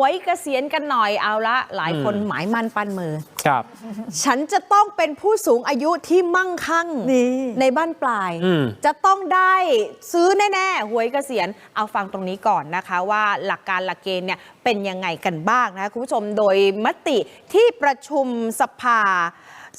วยเกษียณกันหน่อยเอาละ หลายคนหมายมั่นปั้นมือ ครับ ฉันจะต้องเป็นผู้สูงอายุที่มั่งคั่งนี่ในบ้านปลายอืมจะต้องได้ซื้อแน่ๆหวยเกษียณเอาฟังตรงนี้ก่อนนะคะว่าหลักการหลักเกณฑ์เนี่ยเป็นยังไงกันบ้างนะคะคุณผู้ชมโดยมติที่ประชุมสภา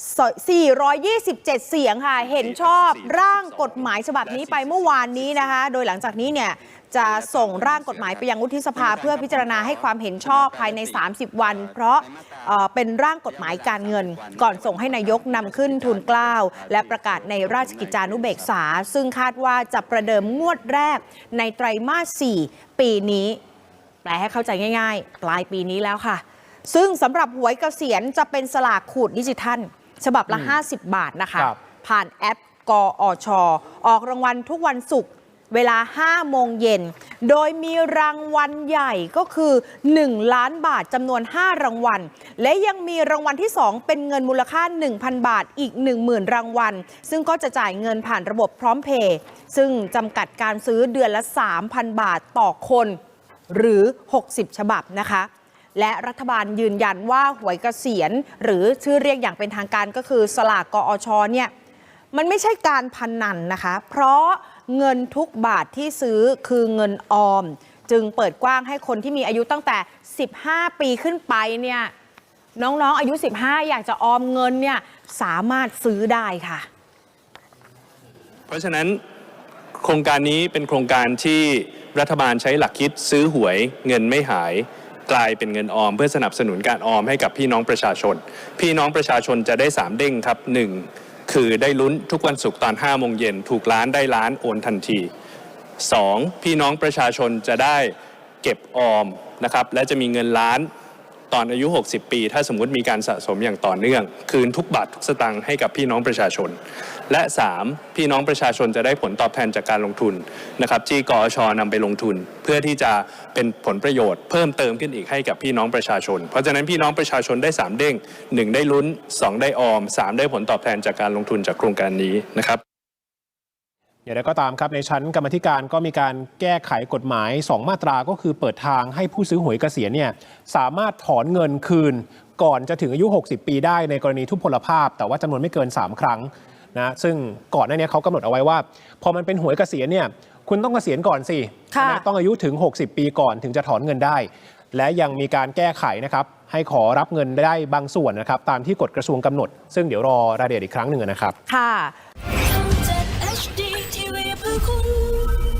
427 เสียงค่ะ เห็นชอบร่างกฎหมายฉบับนี้ไปเมื่อวานนี้นะคะ โดยหลังจากนี้เนี่ยจะส่งร่างกฎหมายไปยังวุฒิสภาเพื่อพิจารณาให้ความเห็นชอบภายใน 30 วัน เพราะเอ่อเป็นร่างกฎหมายการเงิน ก่อนส่งให้นายกนำขึ้นทุนเกล้าและประกาศในราชกิจจานุเบกษา ซึ่งคาดว่าจะประเดิมงวดแรกในไตรมาส 4 ปีนี้ แปลให้เข้าใจง่าย ๆ ปลายปีนี้แล้วค่ะ ซึ่งสำหรับหวยเกษียณจะเป็นสลากขูดดิจิทัล ฉบับละ 50 บาทนะคะครับผ่านแอปกอชออกรางวัลทุกวันศุกร์เวลา 5 โมงเย็น โดยมีรางวัลใหญ่ก็คือ 1 ล้านบาทจำนวน 5 รางวัล และยังมีรางวัลที่ 2 เป็นเงินมูลค่า 1,000 บาทอีก 10,000 รางวัล ซึ่งก็จะจ่ายเงินผ่านระบบพร้อมเพย์ซึ่งจำกัดการซื้อเดือนละ 3,000 บาทต่อคน หรือ 60 ฉบับนะคะ และรัฐบาลยืนยันว่าหวยเกษียณ หรือชื่อเรียกอย่างเป็นทางการก็คือสลากกอชเนี่ยมันไม่ใช่การพนันนะคะ เพราะเงินทุกบาทที่ซื้อคือเงินออม จึงเปิดกว้างให้คนที่มีอายุตั้งแต่ 15 ปีขึ้นไปเนี่ยน้องๆ อายุ 15 อยากจะออมเงินเนี่ยสามารถซื้อได้ค่ะ เพราะฉะนั้นโครงการนี้เป็นโครงการที่รัฐบาลใช้หลักคิดซื้อหวยเงินไม่หาย กลายเป็นเงินออม เพื่อสนับสนุนการออมให้กับพี่น้องประชาชน พี่น้องประชาชนจะได้ 3 เด้งครับ 1. คือได้ลุ้นทุกวันศุกร์ตอน5โมงเย็นถูกล้านได้ล้านโอนทันที 2. พี่น้องประชาชนจะได้เก็บออมนะครับและจะมีเงินล้าน ตอนอายุ 60 ปี ถ้าสมมุติมีการสะสมอย่างต่อเนื่อง คืนทุกบาททุกสตางค์ให้กับพี่น้องประชาชน และ 3. พี่น้องประชาชนจะได้ผลตอบแทนจากการลงทุนนะครับที่กอชนำไปลงทุน เพื่อที่จะเป็นผลประโยชน์เพิ่มเติมขึ้นอีกให้กับพี่น้องประชาชน เพราะฉะนั้นพี่น้องประชาชนได้ 3 เด้ง 1 ได้ลุ้น 2 ได้ออม 3 ได้ผลตอบแทนจากการลงทุนจากโครงการนี้นะครับ อย่างไรก็ตามครับในชั้นกรรมธิการก็มีการแก้ไขกฎหมาย 2 มาตราก็คือเปิดทางให้ผู้ซื้อหวยเกษียณเนี่ยสามารถถอนเงินคืน ก่อนจะถึงอายุ 60 ปีได้ในกรณีทุพพลภาพ แต่ว่าจำนวนไม่เกิน 3 ครั้งนะซึ่งก่อนหน้านี้เขากำหนดเอาไว้ว่า พอมันเป็นหวยเกษียณเนี่ยคุณต้องเกษียณก่อนสิค่ะนะต้องอายุถึง 60 ปีก่อนถึงจะถอนเงินได้ และยังมีการแก้ไขนะครับให้ขอรับเงินได้บางส่วนนะครับตามที่กฎกระทรวงกำหนด ซึ่งเดี๋ยวรอรายละเอียดอีกครั้งหนึ่งนะครับค่ะทำจาก HD TV 不哭。